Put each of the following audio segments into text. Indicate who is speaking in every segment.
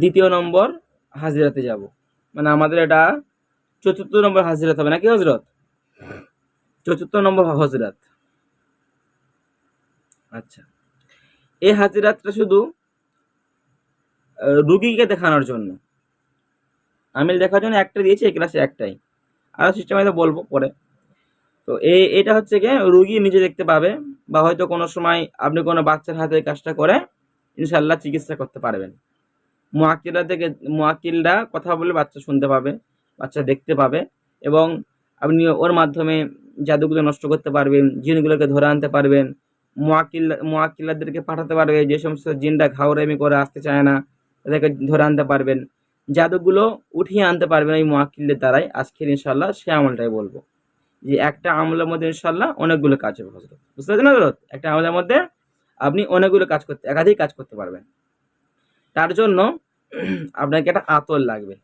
Speaker 1: দ্বিতীয় নম্বর হাজিরাতে যাব। মানে আমাদের এটা চতুর্থ নম্বর হাজিরাত হবে নাকি হজরত চতুর্থ নম্বর হজরত আচ্ছা। এই হাজিরাতটা শুধু রুগীকে দেখানোর জন্য। আমি দেখার জন্য একটা দিয়েছি, এই ক্লাসে একটাই। আরও সিস্টেম হয়তো বলব পরে। তো এই এটা হচ্ছে গিয়ে রুগী নিজে দেখতে পাবে বা হয়তো কোনো সময় আপনি কোনো বাচ্চার হাতে কাজটা করে ইনশাল্লাহ চিকিৎসা করতে পারবেন। মোয়াক্কিলরা থেকে, মোয়াক্কিলরা কথা বলে বাচ্চা শুনতে পাবে, বাচ্চা দেখতে পাবে এবং আপনি ওর মাধ্যমে জাদুগুলো নষ্ট করতে পারবেন, জিনগুলোকে ধরে আনতে পারবেন, মোয়াক্কিল, মোয়াক্কিলাদেরকে পাঠাতে পারবে, যে সমস্ত জিনটা ঘাউরামি করে আসতে চায় না, তাদেরকে ধরে আনতে পারবেন। জাদুগুলো উঠিয়ে আনতে পারবেন এই মোয়াক্কিলদের দ্বারাই। আজকের ইনশাল্লাহ সে আমলটাই বলব। যে একটা আমলের মধ্যে ইনশাল্লাহ অনেকগুলো কাজ হবে হজরত বুঝতে পারছেন হজরত একটা আমলের মধ্যে আপনি অনেকগুলো কাজ করতে, একাধিক কাজ করতে পারবেন। তার জন্য আপনাকে একটা আতর লাগবে।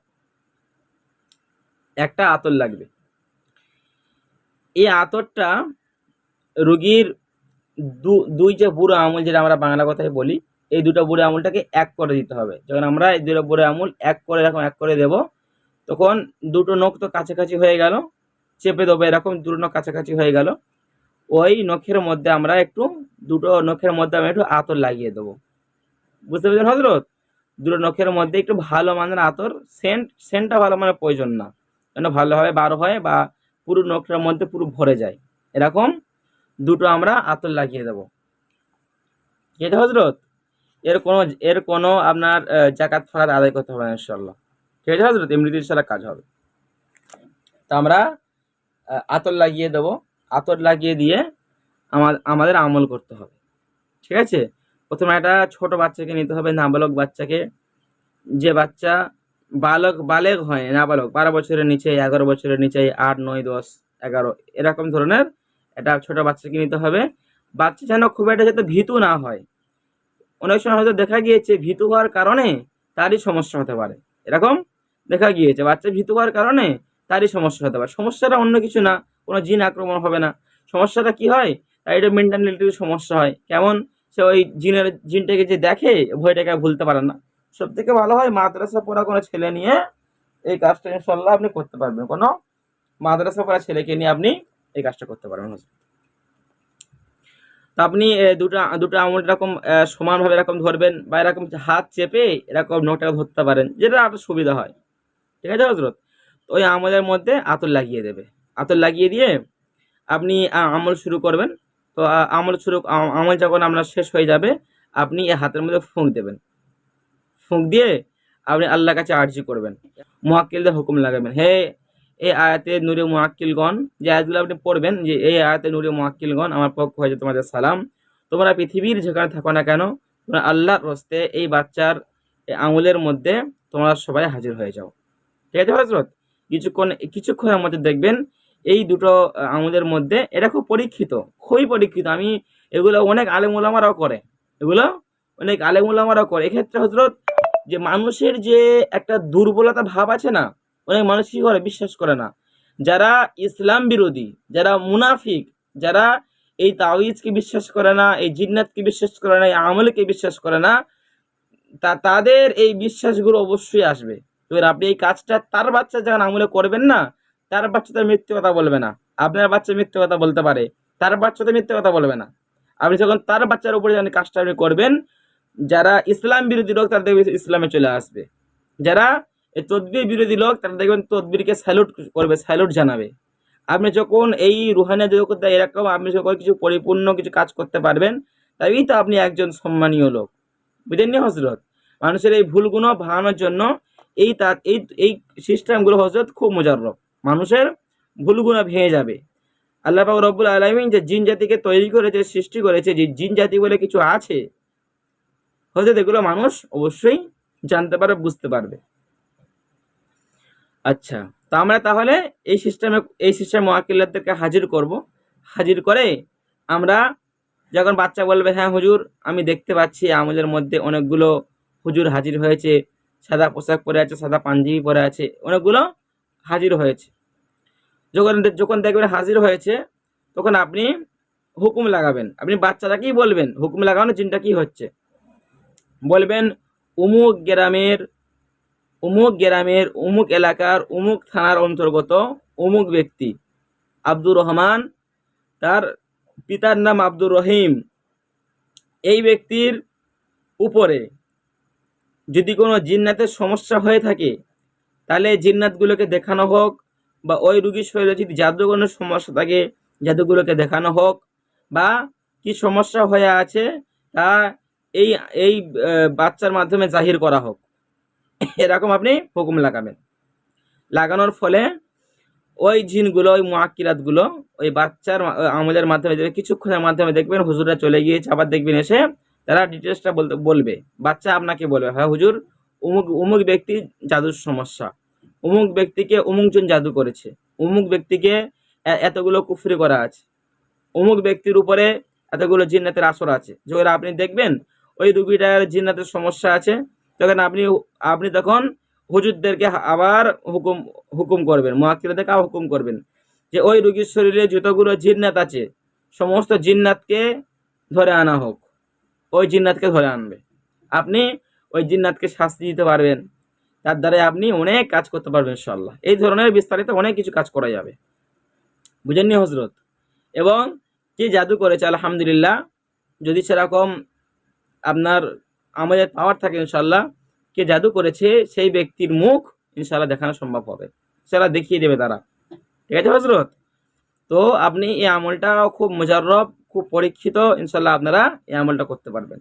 Speaker 1: একটা আতর লাগবে। এই আতরটা রুগীর দুই যে বুড়ো আঙুল যেটা আমরা বাংলা কথায় বলি, এই দুটো বুড়ো আঙুলটাকে এক করে দিতে হবে। যখন আমরা এই দুটো বুড়ো আঙুল এক করে, এরকম এক করে দেব, তখন দুটো নখ তো কাছাকাছি হয়ে গেল, চেপে দেবো এরকম দুটো নখ কাছাকাছি হয়ে গেল। ওই নখের মধ্যে আমরা একটু, দুটো নখের মধ্যে আমরা একটু আতর লাগিয়ে দেবো। বুঝতে পেরেছেন হজরত দুটো নখের মধ্যে একটু ভালো মানের আতর, সেন্ট, সেন্টটা ভালো মানে প্রয়োজন না। যেন ভালোভাবে বার হয়, বা পুরো নখের মধ্যে পুরো ভরে যায়। এরকম দুটো আমরা আতর লাগিয়ে দেবো। ঠিক আছে হজরত? এর কোনো এর কোনো আপনার জাকাত ফাকাত আদায় করতে হবে ইনশাল্লাহ ঠিক আছে হজরত? এমনিতে ইনশাল্লাহ কাজ হবে। তো আমরা আতর লাগিয়ে দেবো। আতর লাগিয়ে দিয়ে আমাদের আমল করতে হবে। ঠিক আছে? প্রথমে একটা ছোট বাচ্চাকে নিতে হবে, নাবালক বাচ্চাকে। যে বাচ্চা বালক বালেগ হয়, নাবালক, বারো বছরের নিচে, এগারো বছরের নিচে, আট, নয়, দশ, এগারো, এরকম ধরনের একটা ছোট বাচ্চাকে নিতে হবে। বাচ্চা যেন খুব একটা যাতে ভীতু না হয়। অনেক সময় হয়তো দেখা গিয়েছে, ভীতু হওয়ার কারণে তারই সমস্যা হতে পারে। এরকম দেখা গিয়েছে, বাচ্চা ভীতু হওয়ার কারণে তারই সমস্যা হতে পারে। সমস্যাটা অন্য কিছু না, কোনো জিন আক্রমণ হবে না। সমস্যাটা কি হয়? তার এটা মেন্টালিটির সমস্যা হয়। কেমন? সে ওই জিনের, জিনটাকে যে দেখে ভয়টাকে ভুলতে পারে না। সব থেকে ভালো হয় মাদ্রাসা পড়া কোনো ছেলে নিয়ে এই কাজটা ইনশাল্লাহ আপনি করতে পারবেন। কোনো মাদ্রাসা পড়া ছেলেকে নিয়ে আপনি এই কাজটা করতে পারবেন। তো আপনি দুটো দুটো আঙুল এরকম সমানভাবে এরকম ধরবেন বা এরকম হাত চেপে এরকম নোটটা ধরতে পারেন, যেটা আরও সুবিধা হয়। ঠিক আছে হজরত? তো ওই আমলের মধ্যে আতর লাগিয়ে দেবে। আতর লাগিয়ে দিয়ে আপনি আমল শুরু করবেন। তো আমল শুরু আমল যখন আপনার শেষ হয়ে যাবে, আপনি এই হাতের মধ্যে ফুঁক দেবেন। ফুঁক দিয়ে আপনি আল্লাহর কাছে আর্জি করবেন। মুহাক্কিলদের হুকুম লাগাবেন। হে, এই আয়াতে নূরে মুহাক্কিলগণ যে আয়াতগুলো আপনি পড়বেন, যে এই আয়াতে নূরে মুহাক্কিলগণ আমার পক্ষ হয়েছে তোমাদের সালাম। তোমরা পৃথিবীর যেখানে থাকো না কেন, তোমরা আল্লাহর রস্তে এই বাচ্চার আঙুলের মধ্যে তোমরা সবাই হাজির হয়ে যাও। ঠিক আছে হজরত কিছুক্ষণ, কিছুক্ষণের মধ্যে দেখবেন এই দুটো আঙুলের মধ্যে, এটা খুব পরীক্ষিত, খুবই পরীক্ষিত। আমি এগুলো অনেক আলেমুলামারাও করে, এগুলো অনেক আলেমুলামারাও করে। এক্ষেত্রে হজরত যে মানুষের যে একটা দুর্বলতা ভাব আছে না, অনেক মানুষ কি করে? বিশ্বাস করে না। যারা ইসলাম বিরোধী, যারা মুনাফিক, যারা এই তাওয়িজকে বিশ্বাস করে না, এই জিন্নাতকে বিশ্বাস করে না, এই আমলকে বিশ্বাস করে না, তা, তাদের এই বিশ্বাসগুলো অবশ্যই আসবে। এবার আপনি এই কাজটা, তার বাচ্চা যখন আমলে করবেন না তার বাচ্চা তো মিথ্যে কথা বলবে না। আপনার বাচ্চা মিথ্যে কথা বলতে পারে। তার বাচ্চা তো মিথ্যে কথা বলবে না। আপনি যখন তার বাচ্চার উপরে যখন কাজটা আপনি করবেন, যারা ইসলাম বিরোধী লোক, তারা দেখবে ইসলামে চলে আসবে। যারা এই তদবির বিরোধী লোক, তারা দেখবেন তদবিরকে স্যালুট করবে স্যালুট জানাবে। আপনি যখন এই রুহানিয়া জগতে এরকম আপনি যখন কিছু পরিপূর্ণ কিছু কাজ করতে পারবেন তবেই তো আপনি একজন সম্মানীয় লোক। বুঝেননি হজরত মানুষের এই ভুলগুলো ভাঙানোর জন্য এই তার, এই এই সিস্টেমগুলো হজরত খুব মোজাররব মানুষের ভুলগুলো ভেঙে যাবে। আল্লাহ রব্বুল আলমিন যে জিন জাতিকে তৈরি করেছে, সৃষ্টি করেছে, যে জিন জাতি বলে কিছু আছে হজরত এগুলো মানুষ অবশ্যই জানতে পারবে, বুঝতে পারবে। আচ্ছা তো আমরা তাহলে এই সিস্টেমে এই সিস্টেম মোয়াক্কিলদেরকে হাজির করব। হাজির করে আমরা যখন বাচ্চা বলবে হ্যাঁ হুজুর, আমি দেখতে পাচ্ছি আমাদের মধ্যে অনেকগুলো হুজুর হাজির হয়েছে, সাদা পোশাক পরে আছে, সাদা পাঞ্জাবি পরে আছে। অনেকগুলো হাজির হয়েছে। যখন যখন দেখবেন হাজির হয়েছে, তখন আপনি হুকুম লাগাবেন। আপনি বাচ্চাটাকেই বলবেন, হুকুম লাগানোর চিন্তা কি হচ্ছে? বলবেন, উমুক গ্রামের উমুক গ্রামের, উমুক এলাকার, উমুক থানার অন্তর্গত অমুক ব্যক্তি আব্দুর রহমান, তার পিতার নাম আব্দুর রহিম। এই ব্যক্তির উপরে যদি কোনো জিন্নাতের সমস্যা হয়ে থাকে তাহলে এই জিন্নাতগুলোকে দেখানো হোক বা ওই রুগীর শরীরে যদি জাদুগণের সমস্যা থাকে, জাদুগুলোকে দেখানো হোক বা কি সমস্যা হয়ে আছে তা এই এই বাচ্চার মাধ্যমে জাহির করা হোক। এরকম আপনি হুকুম লাগাবেন। লাগানোর ফলে ওই জিনগুলো, ওই মুআক্কিরাতগুলো, ওই বাচ্চার আমলের মাধ্যমে দেবে কিছুক্ষণের মাধ্যমে দেখবেন হুজুররা চলে গিয়েছে, আবার দেখবেন এসে তারা ডিটেলসটা বলতে, বলবে। বাচ্চা আপনাকে বলবে হ্যাঁ হুজুর অমুক অমুক ব্যক্তি জাদুর সমস্যা। অমুক ব্যক্তিকে অমুকজন জাদু করেছে। অমুক ব্যক্তিকে এতগুলো কুফরি করা আছে। অমুক ব্যক্তির উপরে এতগুলো জিন্নাতের আসর আছে। যখন আপনি দেখবেন ওই রুগীটার জিন্নাতের সমস্যা আছে, তখন আপনি আপনি তখন হুজুরদেরকে আবার হুকুম হুকুম করবেন মহাকিরাদেরকে আবার হুকুম করবেন যে ওই রুগীর শরীরে যতগুলো জিন্নাত আছে, সমস্ত জিন্নাতকে ধরে আনা হোক। ওই জিন্নাতকে ধরে আনবে। আপনি ওই জিন্নাতকে শাস্তি দিতে পারবেন। তার দ্বারা আপনি অনেক কাজ করতে পারবেন ইনশাল্লাহ এই ধরনের বিস্তারিত অনেক কিছু কাজ করা যাবে। বুঝেননি হজরত এবং কি জাদু করেছে? আলহামদুলিল্লাহ, যদি সেরকম আপনার আমাদের পাওয়ার থাকে ইনশাল্লাহ কে জাদু করেছে, সেই ব্যক্তির মুখ ইনশাল্লাহ দেখানো সম্ভব হবে। সেটা দেখিয়ে দেবে তারা। ঠিক আছে হজরত তো আপনি এই আমলটা খুব মুজাররব, খুব পরীক্ষিত ইনশাল্লাহ আপনারা এই আমলটা করতে পারবেন।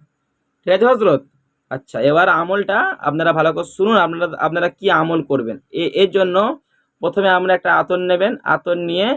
Speaker 1: ঠিক আছে হজরত আচ্ছা এবার আমলটা আপনারা ভালো করে শুনুন, আপনারা আপনারা কি আমল করবেন? এর জন্য প্রথমে আমরা একটা আতর নেবেন, আতর নিয়ে